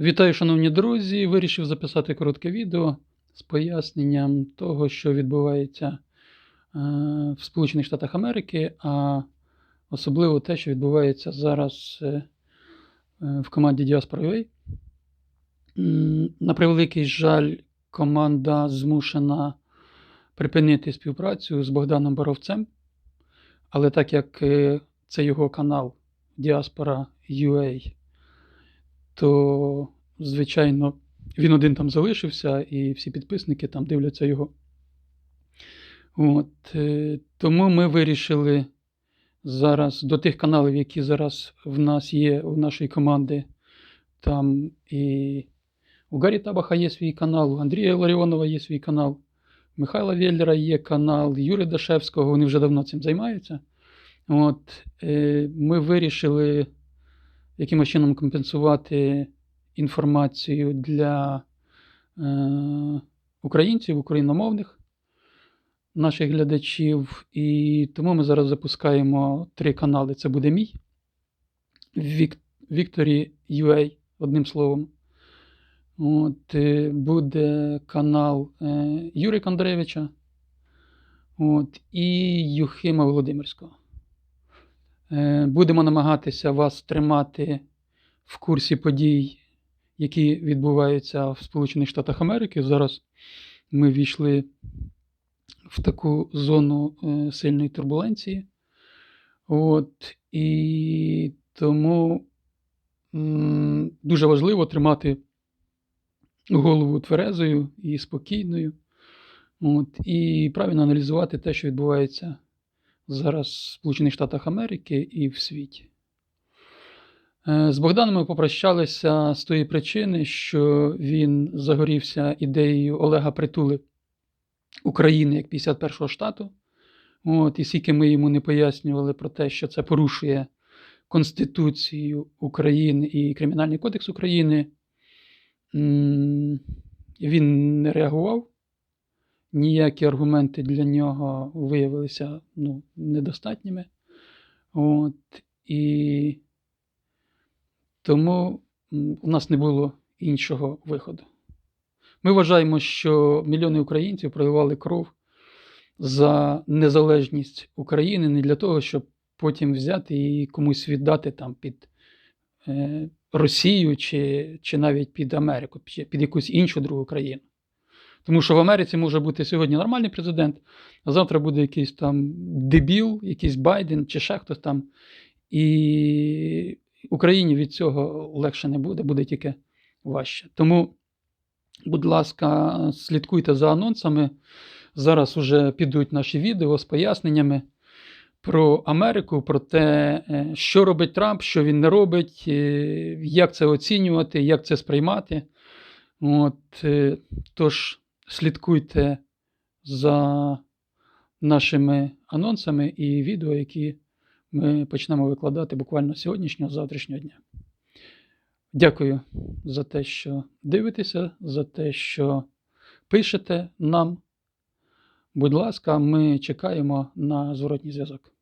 Вітаю, шановні друзі! Вирішив записати коротке відео з поясненням того, що відбувається е, в Сполучених Штатах Америки, а особливо те, що відбувається зараз е, е, в команді UA. На превеликий жаль, команда змушена припинити співпрацю з Богданом Боровцем. Але так як це його канал Diaspora UA, то, звичайно, він один там залишився, і всі підписники там дивляться його. От, е, тому ми вирішили зараз до тих каналів, які зараз в нас є, у нашої команди, там і у Гаррі Табаха є свій канал, у Андрія Ларіонова є свій канал, у Михайла Веллера є канал, Юри Дашевського, вони вже давно цим займаються. От, е, ми вирішили якимось чином компенсувати інформацію для е, українців, україномовних наших глядачів. І тому ми зараз запускаємо три канали. Це буде мій Вік, Victory UA, одним словом. От, е, буде канал е, Юрія Кондревича от, і Юхима Володимирського. Е, Будемо намагатися вас тримати в курсі подій, які відбуваються в Сполучених Штатах Америки. Зараз ми війшли в таку зону е, сильної турбуленції. От, і тому дуже важливо тримати голову тверезою і спокійною. От, і правильно аналізувати те, що відбувається зараз в Сполучених Штатах Америки і в світі. Е, З Богданом ми попрощалися з тої причини, що він загорівся ідеєю Олега Притули України як 51-го штату. От, і скільки ми йому не пояснювали про те, що це порушує Конституцію України і Кримінальний кодекс України, він не реагував ніякі аргументи для нього виявилися ну, недостатніми. От, і тому у нас не було іншого виходу. Ми вважаємо, що мільйони українців проливали кров за незалежність України не для того, щоб потім взяти і комусь віддати там під е, Росію чи, чи навіть під Америку, під якусь іншу другу країну. Тому що в Америці може бути сьогодні нормальний президент, а завтра буде якийсь там дебіл, якийсь Байден чи ще хтось там. І Україні від цього легше не буде, буде тільки важче. Тому, будь ласка, слідкуйте за анонсами. Зараз уже підуть наші відео з поясненнями про Америку, про те, е, що робить Трамп, що він не робить, е, як це оцінювати, як це сприймати. От, е, тож, слідкуйте за нашими анонсами і відео, які ми почнемо викладати буквально сьогоднішнього, завтрашнього дня. Дякую за те, що дивитеся, за те, що пишете нам. Будь ласка, ми чекаємо на зворотній зв'язок.